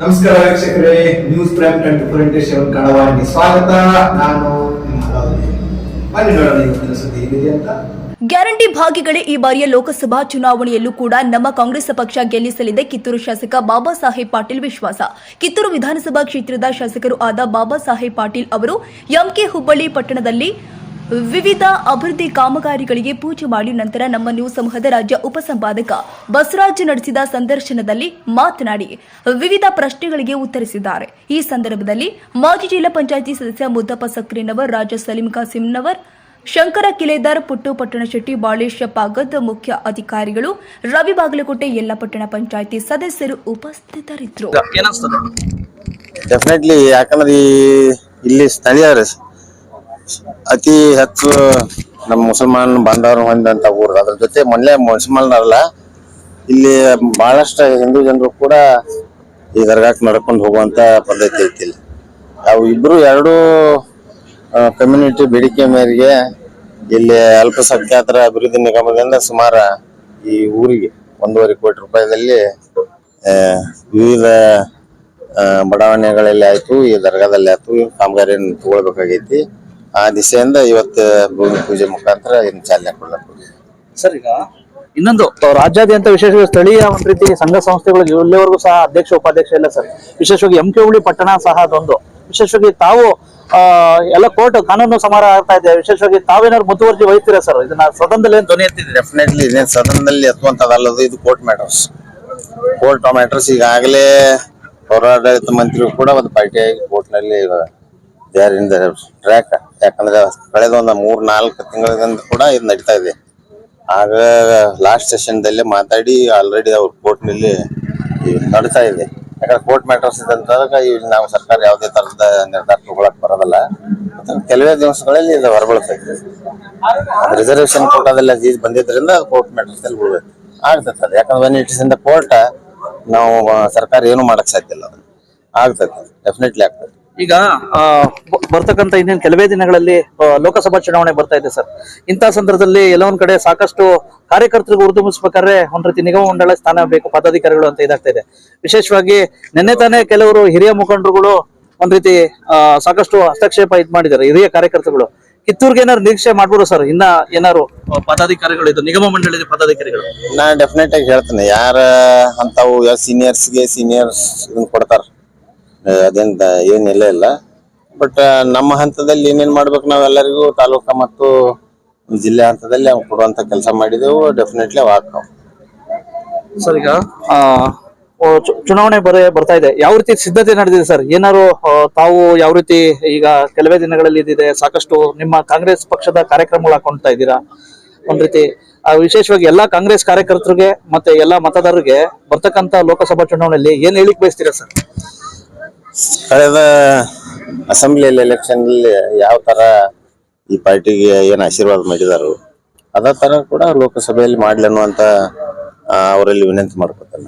ನಮಸ್ಕಾರ ವೀಕ್ಷಕರೇ news prime twenty four into seven ಕನ್ನಡವಾಹಿನಿ ಸ್ವಾಗತ ನಾನು. ಬನ್ನಿ ನೋಡೋಣ ಇವತ್ತಿನ ಸುದ್ದಿ ಏನಿದೆ ಅಂತ. ಗ್ಯಾರಂಟಿ ಭಾಗಿಗಳೇ ಈ ಬಾರಿಯ ಲೋಕಸಭಾ ಚುನಾವಣೆಯಲ್ಲೂ ಕೂಡ ನಮ್ಮ ಕಾಂಗ್ರೆಸ್ ಪಕ್ಷ ಗೆಲ್ಲಿಸಲಿದೆ ಕಿತ್ತೂರು ಶಾಸಕ ಬಾಬಾ ಸಾಹೇಬ್ ಪಾಟೀಲ್ ವಿಶ್ವಾಸ. ಕಿತ್ತೂರು ವಿಧಾನಸಭಾ ಕ್ಷೇತ್ರದ ಶಾಸಕರು ಆದ ಬಾಬಾ ಸಾಹೇಬ್ ಪಾಟೀಲ್ ಅವರು ಎಂಕೆ ಹುಬ್ಬಳ್ಳಿ ಪಟ್ಟಣದಲ್ಲಿ ವಿವಿಧ ಅಭಿವೃದ್ಧಿ ಕಾಮಗಾರಿಗಳಿಗೆ ಪೂಜೆ ಮಾಡಿ ನಂತರ ನಮ್ಮ ನ್ಯೂಸ್ ಸಮೂಹದ ರಾಜ್ಯ ಉಪಸಂಪಾದಕ ಬಸವರಾಜ್ ನಡೆಸಿದ ಸಂದರ್ಶನದಲ್ಲಿ ಮಾತನಾಡಿ ವಿವಿಧ ಪ್ರಶ್ನೆಗಳಿಗೆ ಉತ್ತರಿಸಿದ್ದಾರೆ. ಈ ಸಂದರ್ಭದಲ್ಲಿ ಮಾಜಿ ಜಿಲ್ಲಾ ಪಂಚಾಯಿತಿ ಸದಸ್ಯ ಮುದ್ದಪ್ಪ ಸಕ್ರಿನವರ್ ರಾಜ ಸಲೀಂ ಕಾಸಿಂನವರ್ ಶಂಕರ ಕಿಲೇದಾರ್ ಪುಟ್ಟು ಪಟ್ಟಣಶೆಟ್ಟಿ ಬಾಳೇಶ ಪಾಗದ್ ಮುಖ್ಯ ಅಧಿಕಾರಿಗಳು ರವಿ ಬಾಗಲಕೋಟೆ ಎಲ್ಲ ಪಟ್ಟಣ ಪಂಚಾಯಿತಿ ಸದಸ್ಯರು ಉಪಸ್ಥಿತರಿದ್ದರು. ಡೆಫಿನೆಟ್ಲಿ ಯಾಕಂದ್ರೆ ಈ ಇಲ್ಲಿ ಸ್ಥಳೀಯರು ಅತಿ ಹೆಚ್ಚು ನಮ್ಮ ಮುಸಲ್ಮಾನ್ ಬಾಂಧವರು ಹೊಂದಂತ ಊರು. ಅದ್ರ ಜೊತೆ ಮೊನ್ನೆ ಮುಸಲ್ಮಾನರಲ್ಲ, ಇಲ್ಲಿ ಬಹಳಷ್ಟು ಹಿಂದೂ ಜನರು ಕೂಡ ಈ ದರ್ಗಾಕ್ ನಡ್ಕೊಂಡು ಹೋಗುವಂತ ಪದ್ಧತಿ ಐತಿ ಇಲ್ಲಿ. ಅವು ಇಬ್ರು ಎರಡು ಕಮ್ಯುನಿಟಿ ಬೇಡಿಕೆ ಮೇರೆಗೆ ಇಲ್ಲಿ ಅಲ್ಪಸಂಖ್ಯಾತರ ಅಭಿವೃದ್ಧಿ ನಿಗಮದಿಂದ ಸುಮಾರು ಈ ಊರಿಗೆ ಒಂದೂವರೆ ಕೋಟಿ ರೂಪಾಯಿದಲ್ಲಿ ವಿವಿಧ ಬಡಾವಣೆಗಳಲ್ಲಿ ಆಯ್ತು, ಈ ದರ್ಗಾದಲ್ಲಿ ಆಯ್ತು, ಕಾಮಗಾರಿಯನ್ನು ತಗೊಳ್ಬೇಕಾಗೈತಿ. ಆ ದಿಸೆಯಿಂದ ಇವತ್ತು ಭೂಮಿ ಪೂಜೆ ಮುಖಾಂತರ ಇನ್ನು ಚಾಲನೆ ಪೂಜೆ ಸರ್ ಈಗ ಇನ್ನೊಂದು ರಾಜ್ಯಾದ್ಯಂತ ವಿಶೇಷವಾಗಿ ಸ್ಥಳೀಯ ಒಂದು ರೀತಿ ಸಂಘ ಸಂಸ್ಥೆಗಳು ಇಲ್ಲಿವರೆಗೂ ಸಹ ಅಧ್ಯಕ್ಷ ಉಪಾಧ್ಯಕ್ಷ ಇಲ್ಲ ಸರ್. ವಿಶೇಷವಾಗಿ ಎಂ ಕೆ ಹುಳಿ ಪಟ್ಟಣ ಸಹ ಅದೊಂದು. ವಿಶೇಷವಾಗಿ ತಾವು ಎಲ್ಲ ಕೋರ್ಟ್ ಕಾನೂನು ಸಮಾರ ಆಗ್ತಾ ಇದೆ. ವಿಶೇಷವಾಗಿ ತಾವೇನಾದ್ರು ಮುತುವರ್ಜಿ ವಹಿಸ್ತೀರಾ ಸರ್? ಇದನ್ನ ಸದನದಲ್ಲಿ ಏನ್ ಧ್ವನಿ ಎತ್ತಿದೆ ಡೆಫಿನೆಟ್ಲಿ ಇದೇನು ಸದನದಲ್ಲಿ ಎತ್ತುವಂಥದ್ದಲ್ಲದು ಇದು ಕೋರ್ಟ್ ಮ್ಯಾಟರ್ಸ್ ಕೋರ್ಟ್ ಮ್ಯಾಟರ್ಸ್ ಈಗಾಗಲೇ ಪೌರಾಡಳಿತ ಮಂತ್ರಿಗಳು ಕೂಡ ಒಂದು ಪಾರ್ಟಿಯಾಗಿ ಕೋರ್ಟ್ನಲ್ಲಿ ದ ಟ್ರ್ಯಾಕ್ ಯಾಕಂದ್ರೆ ಕಳೆದ ಒಂದು ಮೂರ್, ನಾಲ್ಕು ತಿಂಗಳಿಂದ ಕೂಡ ಇದು ನಡೀತಾ ಇದೆ. ಆಗ ಲಾಸ್ಟ್ ಸೆಷನ್ದಲ್ಲೇ ಮಾತಾಡಿ ಆಲ್ರೆಡಿ ಅವ್ರು ಕೋರ್ಟ್ನಲ್ಲಿ ನಡೀತಾ ಇದೆ. ಯಾಕಂದ್ರೆ ಕೋರ್ಟ್ ಮ್ಯಾಟರ್ಸ್ ಇದ್ದಂತಾಗ ಇಲ್ಲಿ ನಾವು ಸರ್ಕಾರ ಯಾವುದೇ ತರದ ನಿರ್ಧಾರ ತಗೊಳಕ್ ಬರೋದಲ್ಲ. ಕೆಲವೇ ದಿವಸಗಳಲ್ಲಿ ಇದು ಹೊರಬೀಳ್ತೈತೆ. ರಿಸರ್ವೇಶನ್ ಕೋಟಾದಲ್ಲಿ ಅಜೀಜ್ ಬಂದಿದ್ದರಿಂದ ಕೋರ್ಟ್ ಮ್ಯಾಟರ್ಸ್ ಅಲ್ಲಿ ಉಳ್ಬೇಕು ಆಗ್ತೈತೆ ಅದು. ಯಾಕಂದ್ರೆ when it is in the court ನಾವು ಸರ್ಕಾರ ಏನು ಮಾಡಕ್ ಸಾಧ್ಯ ಇಲ್ಲ ಅದನ್ನ. ಆಗ್ತೈತೆ ಡೆಫಿನೆಟ್ಲಿ ಆಗ್ತೈತೆ ಈಗ ಬರ್ತಕ್ಕಂತ ಇನ್ನೇನು ಕೆಲವೇ ದಿನಗಳಲ್ಲಿ ಲೋಕಸಭಾ ಚುನಾವಣೆ ಬರ್ತಾ ಇದೆ ಸರ್. ಇಂಥ ಸಂದರ್ಭದಲ್ಲಿ ಎಲ್ಲ ಒಂದ್ ಕಡೆ ಸಾಕಷ್ಟು ಕಾರ್ಯಕರ್ತರಿಗೆ ಉರ್ದುಂಬಿಸ್ಬೇಕಾದ್ರೆ ಒಂದ್ ರೀತಿ ನಿಗಮ ಮಂಡಳ ಸ್ಥಾನ ಬೇಕು, ಪದಾಧಿಕಾರಿಗಳು ಅಂತ ಇದಾಗ್ತಾ ಇದೆ. ವಿಶೇಷವಾಗಿ ನಿನ್ನೆ ತಾನೇ ಕೆಲವರು ಹಿರಿಯ ಮುಖಂಡರುಗಳು ಒಂದ್ ರೀತಿ ಸಾಕಷ್ಟು ಹಸ್ತಕ್ಷೇಪ ಇದ್ ಮಾಡಿದ್ದಾರೆ, ಹಿರಿಯ ಕಾರ್ಯಕರ್ತರುಗಳು. ಕಿತ್ತೂರ್ಗೆ ಏನಾದ್ರು ನಿರೀಕ್ಷೆ ಮಾಡ್ಬೋದು ಸರ್? ಇನ್ನ ಏನಾರು ಪದಾಧಿಕಾರಿಗಳು ಇದು ನಿಗಮ ಮಂಡಳಿ ಪದಾಧಿಕಾರಿಗಳು? ನಾ ಡೆಫಿನೆಟ್ ಆಗಿ ಹೇಳ್ತೇನೆ, ಯಾರ ಅಂತಾವು ಸೀನಿಯರ್ಸ್ಗೆ ಸೀನಿಯರ್ಸ್ ಕೊಡ್ತಾರ. ಅದೇನ್ ಏನಿಲ್ಲ ಇಲ್ಲ ಬಟ್ ನಮ್ಮ ಹಂತದಲ್ಲಿ ಏನೇನ್ ಮಾಡ್ಬೇಕು ನಾವೆಲ್ಲರಿಗೂ ತಾಲೂಕಾ ಮತ್ತು ಜಿಲ್ಲೆ ಹಂತದಲ್ಲಿ ಅವ್ ಕೊಡುವಂತ ಕೆಲಸ ಮಾಡಿದೆವು. ಡೆಫಿನೆಟ್ಲಿ ಅವ್ ಸರ್ ಈಗ ಆ, ಚುನಾವಣೆ ಬರೇ ಬರ್ತಾ ಇದೆ. ಯಾವ ರೀತಿ ಸಿದ್ಧತೆ ನಡೆದಿದೆ ಸರ್? ಏನಾರು ತಾವು ಯಾವ ರೀತಿ ಈಗ ಕೆಲವೇ ದಿನಗಳಲ್ಲಿ ಇದಿದೆ ಸಾಕಷ್ಟು ನಿಮ್ಮ ಕಾಂಗ್ರೆಸ್ ಪಕ್ಷದ ಕಾರ್ಯಕ್ರಮಗಳು ಹಾಕೊಂಡ್ತಾ ಇದ್ದೀರಾ? ಒಂದ್ ರೀತಿ ಆ, ವಿಶೇಷವಾಗಿ ಎಲ್ಲಾ ಕಾಂಗ್ರೆಸ್ ಕಾರ್ಯಕರ್ತರಿಗೆ ಮತ್ತೆ ಎಲ್ಲಾ ಮತದಾರರಿಗೆ ಬರ್ತಕ್ಕಂತ ಲೋಕಸಭಾ ಚುನಾವಣೆಯಲ್ಲಿ ಏನ್ ಹೇಳಿಕ್ ಬಯಸ್ತೀರಾ ಸರ್? ಕಳೆದ ಅಸೆಂಬ್ಲಿಯಲ್ಲಿ ಎಲೆಕ್ಷನ್ ಅಲ್ಲಿ ಯಾವ ತರ ಈ ಪಾರ್ಟಿಗೆ ಏನು ಆಶೀರ್ವಾದ ಮಾಡಿದಾರೋ, ಅದೇ ತರ ಕೂಡ ಲೋಕಸಭೆಯಲ್ಲಿ ಮಾಡ್ಲಿ ಅನ್ನುವಂತ ಅವರಲ್ಲಿ ವಿನಂತಿ ಮಾಡ್ಕೊತಾರೆ.